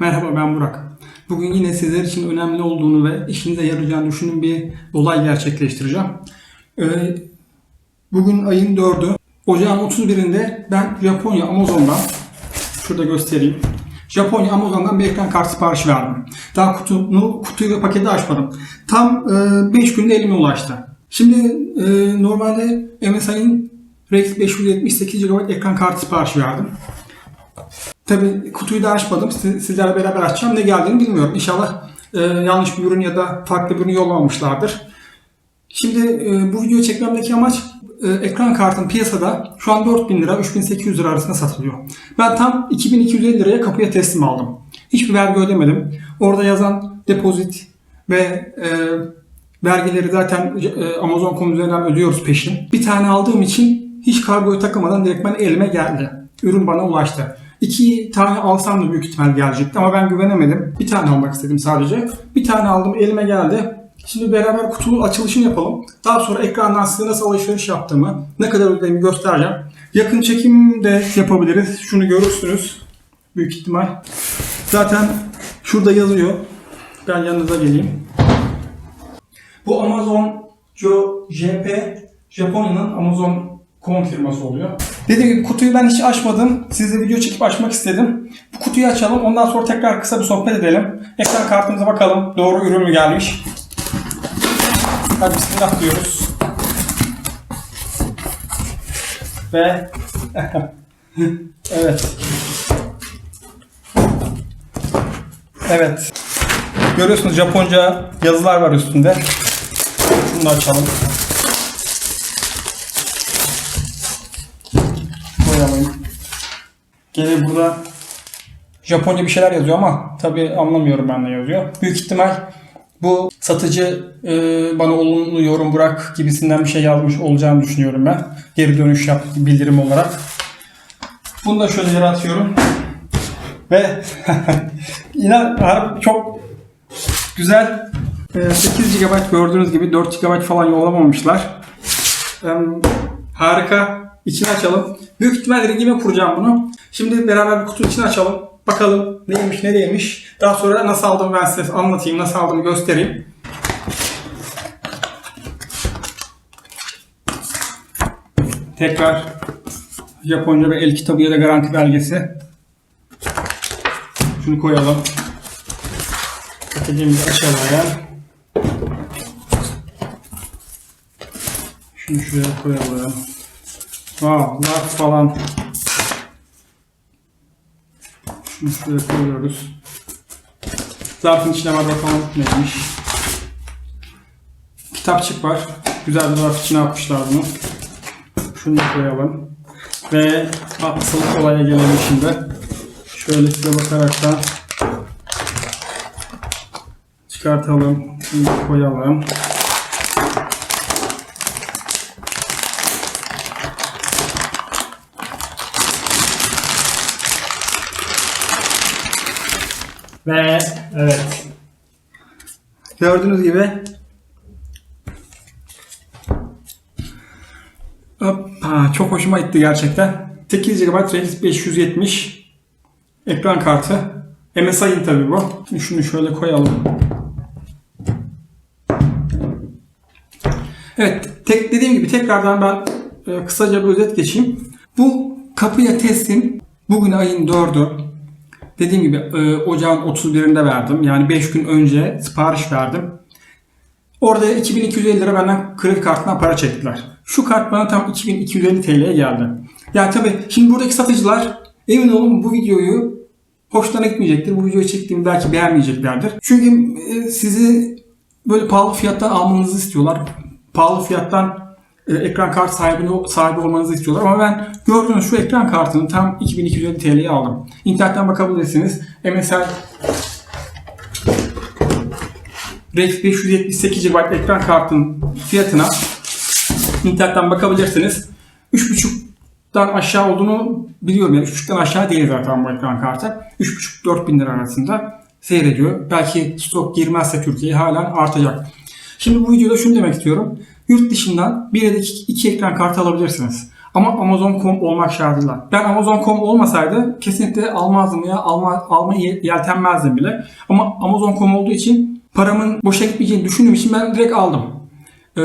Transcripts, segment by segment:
Merhaba ben Burak. Bugün yine sizler için önemli olduğunu ve işinize yarayacağını düşündüğüm bir olay gerçekleştireceğim. Ee, bugün ayın 4'ü. Ocağın 31'inde ben Japonya Amazon'dan şurada göstereyim. Japonya Amazon'dan bir ekran kartı siparişi verdim. Daha kutunu, kutuyu ve paketi açmadım. Tam 5 günde elime ulaştı. Şimdi e, normalde MSI'nin RX 578 GB ekran kartı siparişi verdim. Tabii kutuyu da açmadım. Siz- Sizlerle beraber açacağım. Ne geldiğini bilmiyorum. İnşallah e, yanlış bir ürün ya da farklı bir ürün yollamamışlardır. Şimdi e, bu videoyu çekmemdeki amaç e, ekran kartın piyasada şu an 4000 lira 3800 lira arasında satılıyor. Ben tam 2250 liraya kapıya teslim aldım. Hiçbir vergi ödemedim. Orada yazan depozit ve e, vergileri zaten e, Amazon.com üzerinden ödüyoruz peşin. Bir tane aldığım için hiç kargoyu takamadan direktmen elime geldi. Ürün bana ulaştı. İki tane alsam da büyük ihtimal gelecekti ama ben güvenemedim. Bir tane almak istedim sadece. Bir tane aldım elime geldi. Şimdi beraber kutunun açılışını yapalım. Daha sonra ekrandan size nasıl alışveriş yaptığımı, ne kadar ödediğimi göstereceğim. Yakın çekim de yapabiliriz. Şunu görürsünüz. Büyük ihtimal. Zaten şurada yazıyor. Ben yanınıza geleyim. Bu Amazon JP Japonya'nın Amazon.com firması oluyor. Dediğim gibi kutuyu ben hiç açmadım. Size video çekip açmak istedim. Bu kutuyu açalım. Ondan sonra tekrar kısa bir sohbet edelim. Ekran kartımıza bakalım. Doğru ürün mü gelmiş? Hadi bismillah diyoruz. Ve evet. Evet. Görüyorsunuz Japonca yazılar var üstünde. Şunu da açalım. Koyalım. Gene burada Japonca bir şeyler yazıyor ama tabi anlamıyorum ben ne yazıyor. Büyük ihtimal bu satıcı e, bana olumlu yorum bırak gibisinden bir şey yazmış olacağını düşünüyorum ben. Geri dönüş yap bildirim olarak. Bunu da şöyle yere atıyorum. Ve inan harbi çok güzel e, 8 GB gördüğünüz gibi 4 GB falan yollamamışlar. Harika. İçini açalım. Büyük ihtimal rengime kuracağım bunu. Şimdi beraber bir kutu içini açalım. Bakalım neymiş ne değilmiş. Daha sonra nasıl aldım ben size anlatayım. Nasıl aldığımı göstereyim. Tekrar Japonca ve el kitabı ya da garanti belgesi. Şunu koyalım. Paketimizi açalım. Şunu şuraya koyalım. Lak falan. Şuraya koyuyoruz. Zarfın içine var bakalım neymiş. Kitapçık var. Güzel bir zarf içine atmışlar bunu. Şunu da koyalım. Ve asıl olaya gelelim şimdi. Şöyle size bakaraktan çıkartalım. Şunu da koyalım. Ve evet. Gördüğünüz gibi Hoppa, çok hoşuma gitti gerçekten. 8 GB RX 570 ekran kartı. MSI'ın tabi bu. Şunu şöyle koyalım. Evet, tek, dediğim gibi tekrardan ben e, kısaca bir özet geçeyim. Bu kapıya teslim bugün ayın 4'ü. Dediğim gibi e, ocağın 31'inde verdim. Yani 5 gün önce sipariş verdim. Orada 2250 lira benden kredi kartından para çektiler. Şu kart bana tam 2250 TL'ye geldi. Yani tabii şimdi buradaki satıcılar emin olun bu videoyu hoşlarına gitmeyecektir. Bu videoyu çektiğimi belki beğenmeyeceklerdir. Çünkü e, sizi böyle pahalı fiyattan almanızı istiyorlar. Pahalı fiyattan ekran kart sahibini, sahibi olmanızı istiyorlar. Ama ben gördüğünüz şu ekran kartını tam 2250 TL'ye aldım. İnternetten bakabilirsiniz. MSI RX 578 GB ekran kartının fiyatına internetten bakabilirsiniz. 3.5'dan aşağı olduğunu biliyorum. Yani 3.5'tan aşağı değil zaten bu ekran kartı. 3.5-4 bin lira arasında seyrediyor. Belki stok girmezse Türkiye'ye halen artacak. Şimdi bu videoda şunu demek istiyorum. Yurt dışından bir ya da iki, ekran kartı alabilirsiniz. Ama Amazon.com olmak şartıyla. Ben Amazon.com olmasaydı kesinlikle almazdım ya alma, almayı yeltenmezdim bile. Ama Amazon.com olduğu için paramın boşa gitmeyeceğini düşündüğüm için ben direkt aldım. Ee,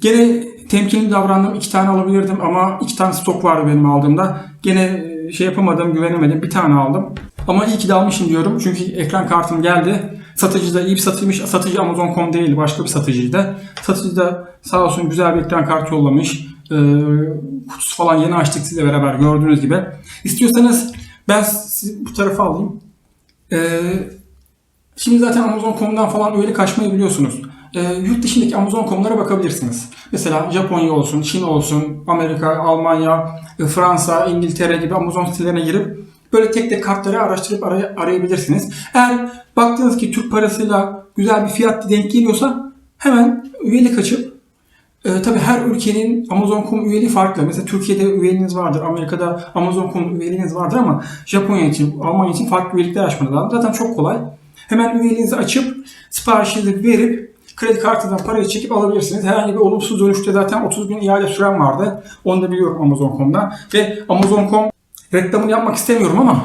gene temkinli davrandım. iki tane alabilirdim ama iki tane stok vardı benim aldığımda. Gene e, şey yapamadım, güvenemedim. Bir tane aldım. Ama iyi ki de almışım diyorum. Çünkü ekran kartım geldi. Satıcı da iyi bir satıcıymış. Satıcı Amazon.com değil, başka bir satıcıydı. Satıcı da sağ olsun güzel bir ekran kartı yollamış. Ee, kutusu falan yeni açtık sizle beraber gördüğünüz gibi. İstiyorsanız ben sizi bu tarafa alayım. Ee, Şimdi zaten Amazon.com'dan falan üyelik açmayı biliyorsunuz. Ee, yurt dışındaki Amazon.com'lara bakabilirsiniz. Mesela Japonya olsun, Çin olsun, Amerika, Almanya, Fransa, İngiltere gibi Amazon sitelerine girip böyle tek tek kartları araştırıp aray- arayabilirsiniz. Eğer baktınız ki Türk parasıyla güzel bir fiyat denk geliyorsa hemen üyelik açıp e, tabii her ülkenin Amazon.com üyeliği farklı. Mesela Türkiye'de üyeliğiniz vardır, Amerika'da Amazon.com üyeliğiniz vardır ama Japonya için, Almanya için farklı üyelikler açmanız lazım. Zaten çok kolay. Hemen üyeliğinizi açıp siparişinizi verip kredi kartından parayı çekip alabilirsiniz. Herhangi bir olumsuz dönüşte zaten 30 gün iade süren vardı. Onu da biliyorum Amazon.com'dan. Ve Amazon.com reklamını yapmak istemiyorum ama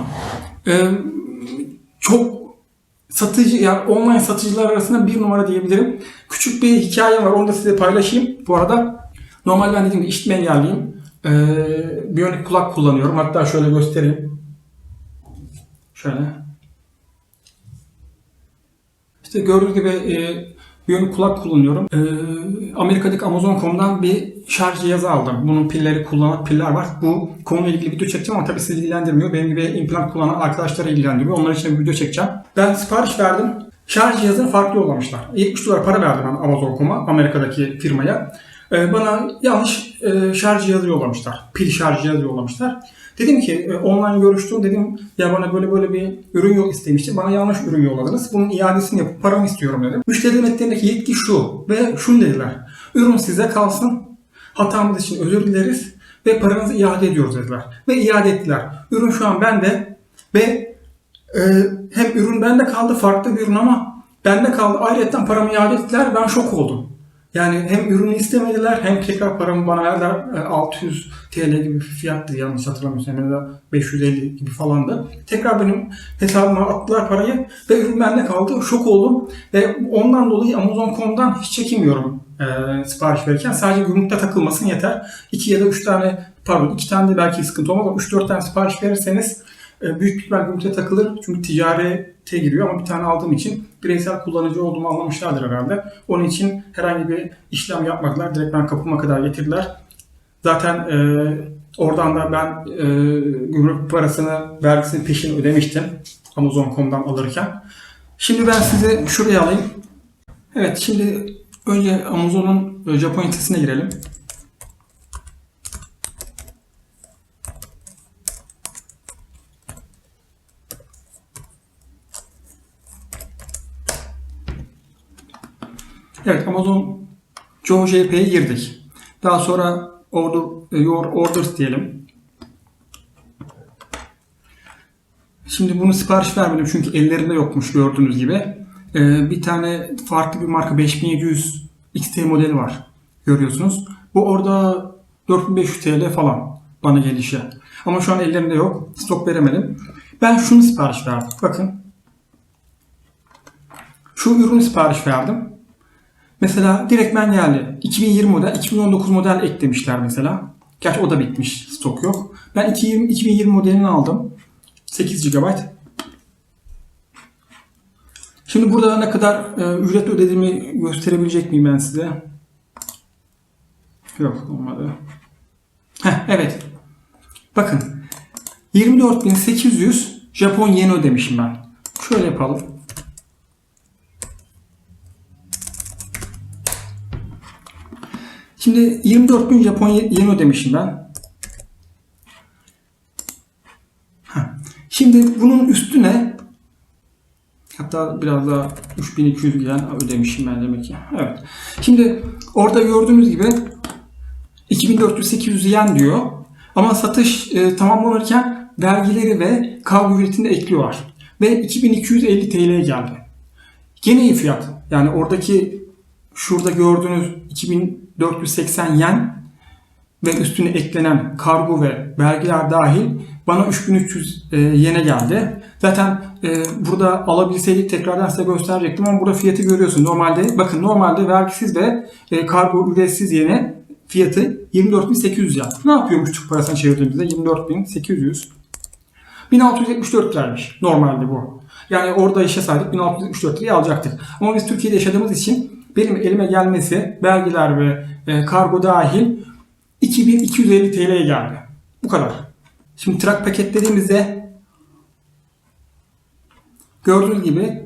e, çok satıcı yani online satıcılar arasında bir numara diyebilirim. Küçük bir hikayem var onu da size paylaşayım. Bu arada normal ben dediğim gibi işitme engelliyim. Ee, biyonik kulak kullanıyorum. Hatta şöyle göstereyim. Şöyle. İşte gördüğünüz gibi e, biyonik kulak kullanıyorum. E, Amerika'daki Amazon.com'dan bir şarj cihazı aldım. Bunun pilleri kullanan piller var. Bu konuyla ilgili video çekeceğim ama tabii sizi ilgilendirmiyor. Benim gibi implant kullanan arkadaşları ilgilendiriyor. Onlar için bir video çekeceğim. Ben sipariş verdim. Şarj cihazını farklı yollamışlar. 70 dolar para verdim ben Amazon.com'a, Amerika'daki firmaya. E, bana yanlış e, şarj cihazı yollamışlar. Pil şarj cihazı yollamışlar. Dedim ki e, online görüştüm dedim ya bana böyle böyle bir ürün yol istemiştim. Bana yanlış ürün yolladınız. Bunun iadesini yapıp paramı istiyorum dedim. Müşteri hizmetlerindeki yetki şu ve şunu dediler. Ürün size kalsın. Hatamız için özür dileriz ve paranızı iade ediyoruz dediler. Ve iade ettiler. Ürün şu an bende ve e, hem ürün bende kaldı farklı bir ürün ama bende kaldı. Ayrıca paramı iade ettiler. Ben şok oldum. Yani hem ürünü istemediler hem tekrar paramı bana verdiler. E, 600 TL gibi bir fiyattı yanlış hatırlamıyorsam. Ya da 550 gibi falandı. Tekrar benim hesabıma attılar parayı ve ürün bende kaldı. Şok oldum ve ondan dolayı Amazon.com'dan hiç çekinmiyorum e, sipariş verirken. Sadece gümrükte takılmasın yeter. 2 ya da 3 tane pardon 2 tane de belki sıkıntı olmaz ama 3-4 tane sipariş verirseniz e, büyük bir ihtimal gümrükte takılır. Çünkü ticarete giriyor ama bir tane aldığım için bireysel kullanıcı olduğumu anlamışlardır herhalde. Onun için herhangi bir işlem yapmadılar. Direkt ben kapıma kadar getirdiler. Zaten e, oradan da ben e, gümrük parasını, vergisini peşin ödemiştim. Amazon.com'dan alırken. Şimdi ben sizi şuraya alayım. Evet şimdi önce Amazon'un e, Japonya sitesine girelim. Evet Amazon Joe JP'ye girdik. Daha sonra order, your orders diyelim. Şimdi bunu sipariş vermedim çünkü ellerinde yokmuş gördüğünüz gibi. Ee, bir tane farklı bir marka 5700 XT modeli var. Görüyorsunuz. Bu orada 4500 TL falan bana gelişe. Ama şu an ellerinde yok. Stok veremedim. Ben şunu sipariş verdim. Bakın. Şu ürünü sipariş verdim. Mesela direktmen geldi. 2020 model, 2019 model eklemişler mesela. Gerçi o da bitmiş, stok yok. Ben 2020, 2020 modelini aldım. 8 GB. Şimdi burada ne kadar e, ücret ödediğimi gösterebilecek miyim ben size? Yok olmadı. Heh, evet. Bakın. 24.800 Japon yeni ödemişim ben. Şöyle yapalım. Şimdi 24 bin Japon yen ödemişim ben. Şimdi bunun üstüne hatta biraz daha 3200 yen ödemişim ben demek ki. Evet. Şimdi orada gördüğünüz gibi 2400-800 yen diyor. Ama satış e, tamamlanırken vergileri ve kargo ücretini de ekliyorlar. Ve 2250 TL'ye geldi. Gene iyi fiyat. Yani oradaki şurada gördüğünüz 2480 yen ve üstüne eklenen kargo ve vergiler dahil bana 3300 e, yene geldi. Zaten e, burada alabilseydik tekrardan size gösterecektim ama burada fiyatı görüyorsun. Normalde bakın normalde vergisiz ve e, kargo ücretsiz yene fiyatı 24.800 yen. Ne yapıyormuş Türk parasına çevirdiğimizde? 24.800. 1674 liraymış normalde bu. Yani orada sahip 1674 liraya alacaktık. Ama biz Türkiye'de yaşadığımız için benim elime gelmesi vergiler ve e, kargo dahil 2250 TL'ye geldi. Bu kadar. Şimdi trak paketlediğimizde gördüğünüz gibi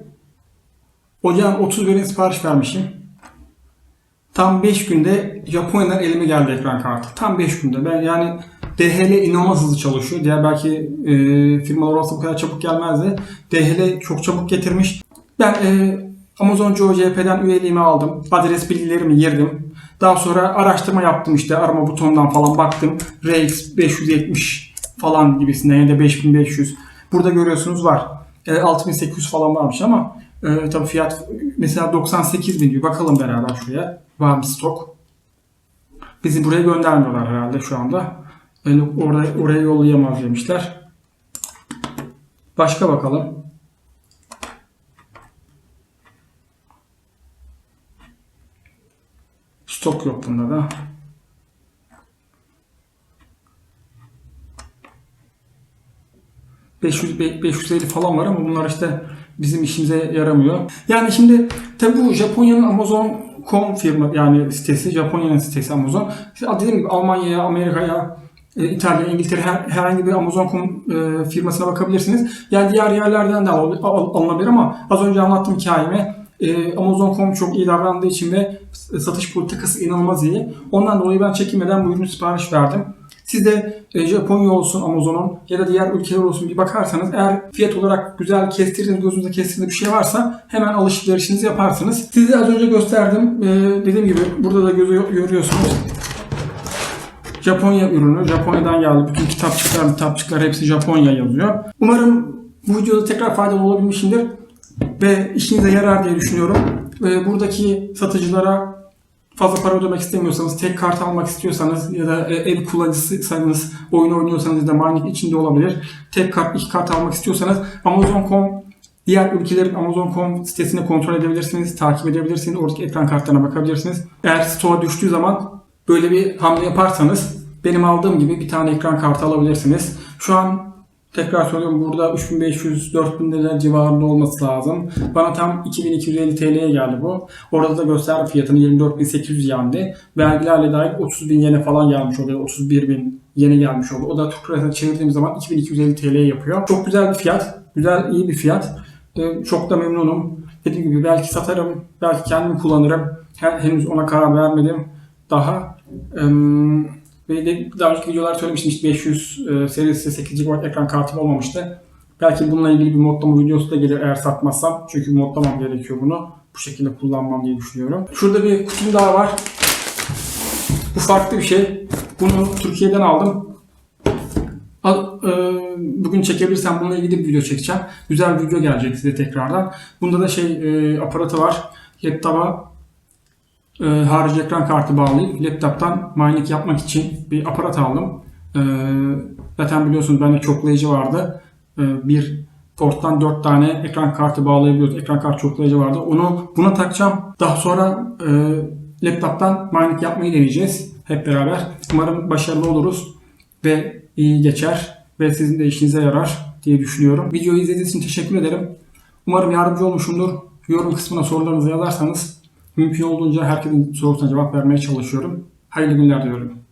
ocağın 31'ine sipariş vermişim. Tam 5 günde Japonya'dan elime geldi ekran kartı. Tam 5 günde. Ben yani DHL inanılmaz hızlı çalışıyor. Diğer belki e, firmalar olsa bu kadar çabuk gelmezdi. DHL çok çabuk getirmiş. Ben e, Amazon GeoCP'den üyeliğimi aldım. Adres bilgilerimi girdim. Daha sonra araştırma yaptım işte arama butonundan falan baktım. RX 570 falan gibisinden ya da 5500. Burada görüyorsunuz var. E, 6800 falan varmış ama e, tabii fiyat mesela 98 bin diyor. Bakalım beraber şuraya. Var mı stok? Bizi buraya göndermiyorlar herhalde şu anda. Yani oraya, oraya yollayamaz demişler. Başka bakalım. Stok yok bunda da. ...500, 550 falan var ama bunlar işte bizim işimize yaramıyor. Yani şimdi tabi bu Japonya'nın Amazon.com firma yani sitesi, Japonya'nın sitesi Amazon. İşte dediğim gibi Almanya'ya, Amerika'ya, e, İtalya, İngiltere her, herhangi bir Amazon.com e, firmasına bakabilirsiniz. Yani diğer yerlerden de al, alınabilir ama az önce anlattığım hikayeme e, Amazon.com çok iyi davrandığı için ve satış politikası inanılmaz iyi. Ondan dolayı ben çekinmeden bu ürünü sipariş verdim. Siz de e, Japonya olsun Amazon'un ya da diğer ülkeler olsun bir bakarsanız eğer fiyat olarak güzel kestirdiğiniz gözünüzde kestirdiğiniz bir şey varsa hemen alışverişinizi yaparsınız. Size az önce gösterdim. E, dediğim gibi burada da gözü görüyorsunuz. Japonya ürünü. Japonya'dan geldi. Bütün kitapçıklar, kitapçıklar hepsi Japonya yazıyor. Umarım bu videoda tekrar faydalı olabilmişimdir ve işinize yarar diye düşünüyorum. Ve buradaki satıcılara fazla para ödemek istemiyorsanız, tek kart almak istiyorsanız ya da e, ev kullanıcısıysanız, oyun oynuyorsanız ya da mining içinde olabilir. Tek kart, iki kart almak istiyorsanız Amazon.com Diğer ülkelerin Amazon.com sitesini kontrol edebilirsiniz, takip edebilirsiniz. Oradaki ekran kartlarına bakabilirsiniz. Eğer stoğa düştüğü zaman böyle bir hamle yaparsanız benim aldığım gibi bir tane ekran kartı alabilirsiniz. Şu an tekrar söylüyorum burada 3500-4000 lira civarında olması lazım. Bana tam 2250 TL'ye geldi bu. Orada da göster fiyatını 24800 yendi. Vergilerle dahil 30 bin yene falan gelmiş oluyor. 31 bin yene gelmiş oldu. O da Türk lirasına çevirdiğim zaman 2250 TL'ye yapıyor. Çok güzel bir fiyat. Güzel, iyi bir fiyat. Ee, çok da memnunum. Dediğim gibi belki satarım, belki kendim kullanırım. Henüz ona karar vermedim. Daha ve de daha önceki videolar söylemiştim işte 500 e, serisi 8 GB ekran kartım olmamıştı. Belki bununla ilgili bir modlama videosu da gelir eğer satmazsam. Çünkü modlamam gerekiyor bunu. Bu şekilde kullanmam diye düşünüyorum. Şurada bir kutum daha var. Bu farklı bir şey. Bunu Türkiye'den aldım. e, Bugün çekebilirsem bununla ilgili bir video çekeceğim. Güzel bir video gelecek size tekrardan. Bunda da şey e, aparatı var. Laptopa e, harici ekran kartı bağlayıp laptop'tan mining yapmak için bir aparat aldım. E, zaten biliyorsunuz bende çoklayıcı vardı. E, bir porttan 4 tane ekran kartı bağlayabiliyoruz. Ekran kart çoklayıcı vardı. Onu buna takacağım. Daha sonra e, laptop'tan mining yapmayı deneyeceğiz hep beraber. Umarım başarılı oluruz ve iyi geçer ve sizin de işinize yarar diye düşünüyorum. Videoyu izlediğiniz için teşekkür ederim. Umarım yardımcı olmuşumdur. Yorum kısmına sorularınızı yazarsanız Mümkün olduğunca herkesin sorusuna cevap vermeye çalışıyorum. Hayırlı günler diliyorum.